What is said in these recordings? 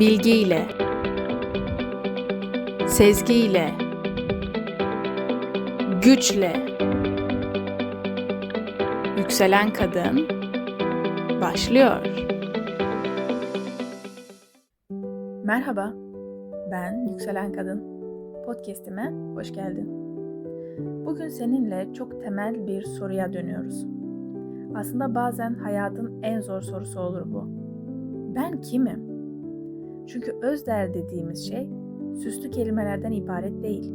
Bilgiyle, sezgiyle, güçle, yükselen kadın başlıyor. Merhaba, ben Yükselen Kadın. Podcast'ime hoş geldin. Bugün seninle çok temel bir soruya dönüyoruz. Aslında bazen hayatın en zor sorusu olur bu. Ben kimim? Çünkü özder dediğimiz şey süslü kelimelerden ibaret değil.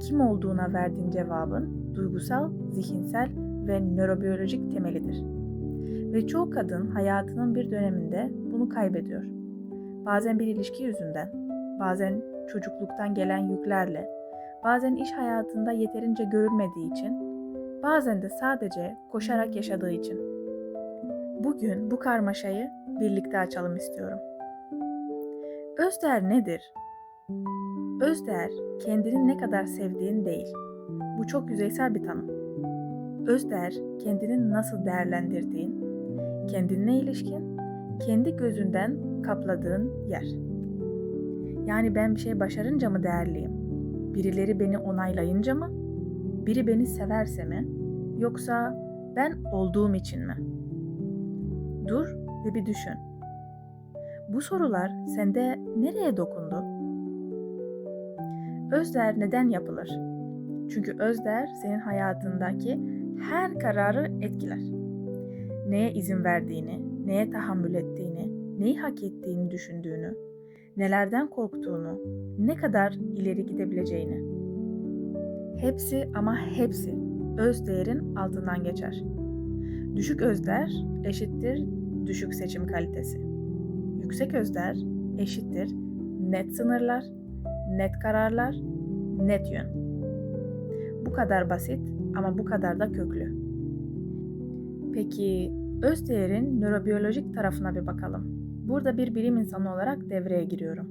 Kim olduğuna verdiğin cevabın duygusal, zihinsel ve nörobiyolojik temelidir. Ve çoğu kadın hayatının bir döneminde bunu kaybediyor. Bazen bir ilişki yüzünden, bazen çocukluktan gelen yüklerle, bazen iş hayatında yeterince görülmediği için bazen de sadece koşarak yaşadığı için. Bugün bu karmaşayı birlikte açalım istiyorum. Özder nedir? Özder kendini ne kadar sevdiğin değil. Bu çok yüzeysel bir tanım. Özder kendini nasıl değerlendirdiğin, kendine ilişkin, kendi gözünden kapladığın yer. Yani ben bir şey başarınca mı değerliyim? Birileri beni onaylayınca mı? biri beni severse mi yoksa ben olduğum için mi? Dur ve bir düşün. Bu sorular sende nereye dokundu? Özder neden yapılır? Çünkü özder senin hayatındaki her kararı etkiler. Neye izin verdiğini, neye tahammül ettiğini, neyi hak ettiğini düşündüğünü, nelerden korktuğunu, ne kadar ileri gidebileceğini. Hepsi ama hepsi öz değerin altından geçer. Düşük özder eşittir düşük seçim kalitesi. Yüksek özder eşittir net sınırlar, net kararlar, net yön. Bu kadar basit ama bu kadar da köklü. Peki öz değerin nörobiyolojik tarafına bir bakalım. Burada bir bilim insanı olarak devreye giriyorum.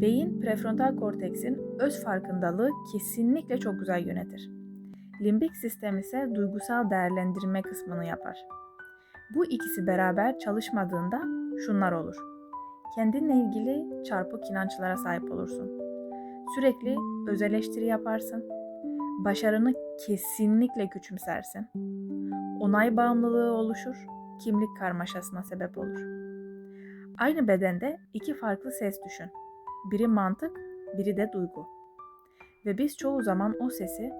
Beyin prefrontal korteksin öz farkındalığı kesinlikle çok güzel yönetir. Limbik sistem ise duygusal değerlendirme kısmını yapar. Bu ikisi beraber çalışmadığında şunlar olur. Kendinle ilgili çarpık inançlara sahip olursun. Sürekli öz eleştiri yaparsın. Başarını kesinlikle küçümsersin. Onay bağımlılığı oluşur, kimlik karmaşasına sebep olur. Aynı bedende iki farklı ses düşün. Biri mantık, biri de duygu. Ve biz çoğu zaman o sesi,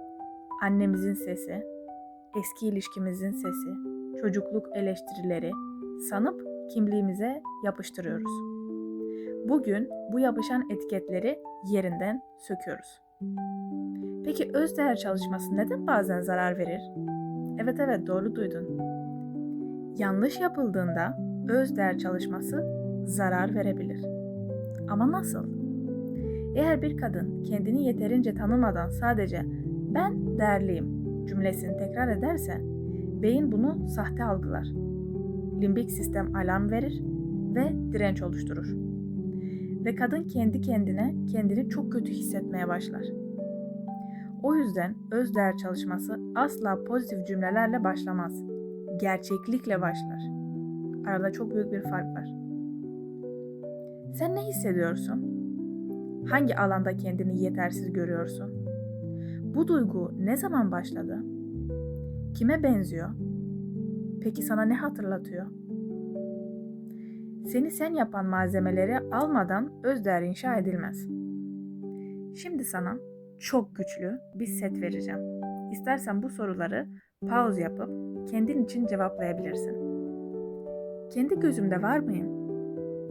annemizin sesi, eski ilişkimizin sesi, çocukluk eleştirileri sanıp kimliğimize yapıştırıyoruz. Bugün bu yapışan etiketleri yerinden söküyoruz. Peki özdeğer çalışması neden bazen zarar verir? Evet evet doğru duydun. Yanlış yapıldığında özdeğer çalışması zarar verebilir. Ama nasıl? Eğer bir kadın kendini yeterince tanımadan sadece ben değerliyim cümlesini tekrar ederse beyin bunu sahte algılar. Limbik sistem alarm verir ve direnç oluşturur. Ve kadın kendi kendine kendini çok kötü hissetmeye başlar. O yüzden öz değer çalışması asla pozitif cümlelerle başlamaz. Gerçeklikle başlar. Arada çok büyük bir fark var. Sen ne hissediyorsun? Hangi alanda kendini yetersiz görüyorsun? Bu duygu ne zaman başladı? Kime benziyor? Peki sana ne hatırlatıyor? Seni sen yapan malzemeleri almadan özdeğer inşa edilmez. Şimdi sana çok güçlü bir set vereceğim. İstersen bu soruları pause yapıp kendin için cevaplayabilirsin. Kendi gözümde var mıyım?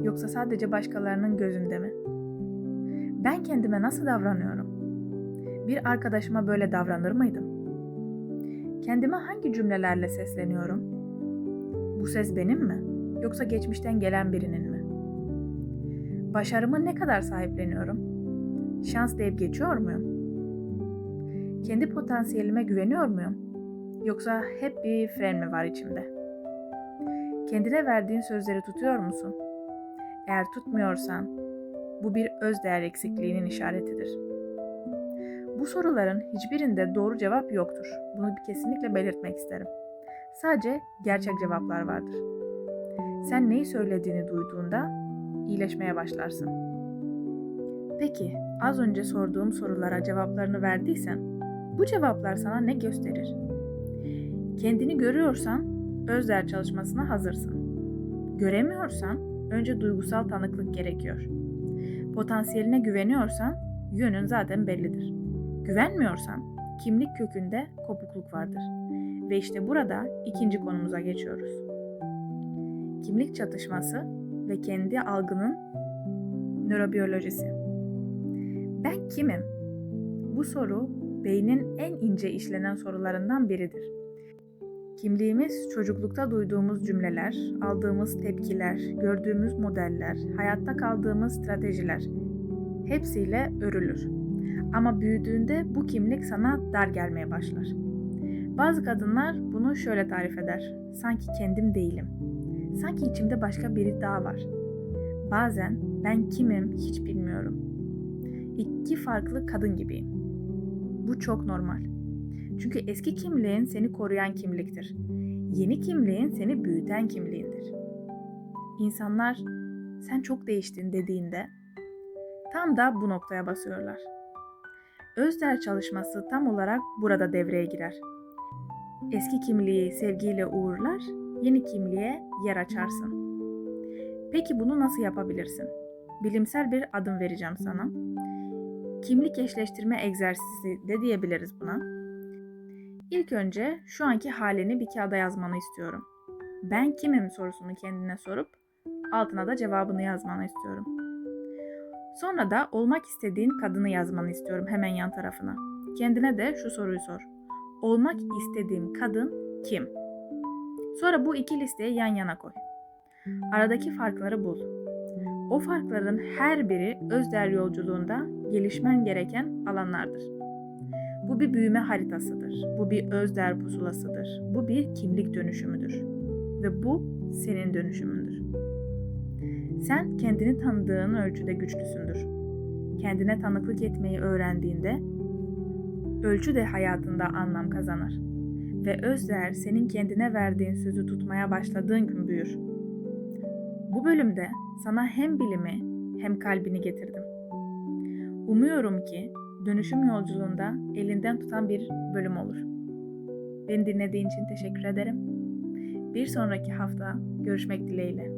Yoksa sadece başkalarının gözünde mi? Ben kendime nasıl davranıyorum? Bir arkadaşıma böyle davranır mıydım? Kendime hangi cümlelerle sesleniyorum? Bu ses benim mi? Yoksa geçmişten gelen birinin mi? Başarımı ne kadar sahipleniyorum? Şans deyip geçiyor muyum? Kendi potansiyelime güveniyor muyum? Yoksa hep bir fren mi var içimde? Kendine verdiğin sözleri tutuyor musun? Eğer tutmuyorsan bu bir öz değer eksikliğinin işaretidir. Bu soruların hiçbirinde doğru cevap yoktur. Bunu bir kesinlikle belirtmek isterim. Sadece gerçek cevaplar vardır. sen neyi söylediğini duyduğunda iyileşmeye başlarsın. Peki, az önce sorduğum sorulara cevaplarını verdiysen, bu cevaplar sana ne gösterir? Kendini görüyorsan, özler çalışmasına hazırsın. Göremiyorsan, önce duygusal tanıklık gerekiyor. Potansiyeline güveniyorsan, yönün zaten bellidir. Güvenmiyorsan, kimlik kökünde kopukluk vardır. Ve işte burada ikinci konumuza geçiyoruz. Kimlik çatışması ve kendi algının nörobiyolojisi. Ben kimim? Bu soru beynin en ince işlenen sorularından biridir. Kimliğimiz çocuklukta duyduğumuz cümleler, aldığımız tepkiler, gördüğümüz modeller, hayatta kaldığımız stratejiler hepsiyle örülür. Ama büyüdüğünde bu kimlik sana dar gelmeye başlar. Bazı kadınlar bunu şöyle tarif eder. Sanki kendim değilim. Sanki içimde başka biri daha var. Bazen ben kimim hiç bilmiyorum. İki farklı kadın gibiyim. Bu çok normal. Çünkü eski kimliğin seni koruyan kimliktir. Yeni kimliğin seni büyüten kimliğindir. İnsanlar sen çok değiştin dediğinde tam da bu noktaya basıyorlar. Özder çalışması tam olarak burada devreye girer. Eski kimliği sevgiyle uğurlar, yeni kimliğe yer açarsın. Peki bunu nasıl yapabilirsin? Bilimsel bir adım vereceğim sana. Kimlik eşleştirme egzersizi de diyebiliriz buna. İlk önce şu anki halini bir kağıda yazmanı istiyorum. Ben kimim sorusunu kendine sorup altına da cevabını yazmanı istiyorum. Sonra da olmak istediğin kadını yazmanı istiyorum hemen yan tarafına. Kendine de şu soruyu sor. Olmak istediğim kadın kim? Sonra bu iki listeyi yan yana koy. Aradaki farkları bul. O farkların her biri özder yolculuğunda gelişmen gereken alanlardır. Bu bir büyüme haritasıdır. Bu bir özder pusulasıdır. Bu bir kimlik dönüşümüdür. Ve bu senin dönüşümündür. Sen kendini tanıdığın ölçüde güçlüsündür. Kendine tanıklık etmeyi öğrendiğinde ölçü de hayatında anlam kazanır. Ve özler senin kendine verdiğin sözü tutmaya başladığın gün büyür. Bu bölümde sana hem bilimi hem kalbini getirdim. Umuyorum ki dönüşüm yolculuğunda elinden tutan bir bölüm olur. Beni dinlediğin için teşekkür ederim. Bir sonraki hafta görüşmek dileğiyle.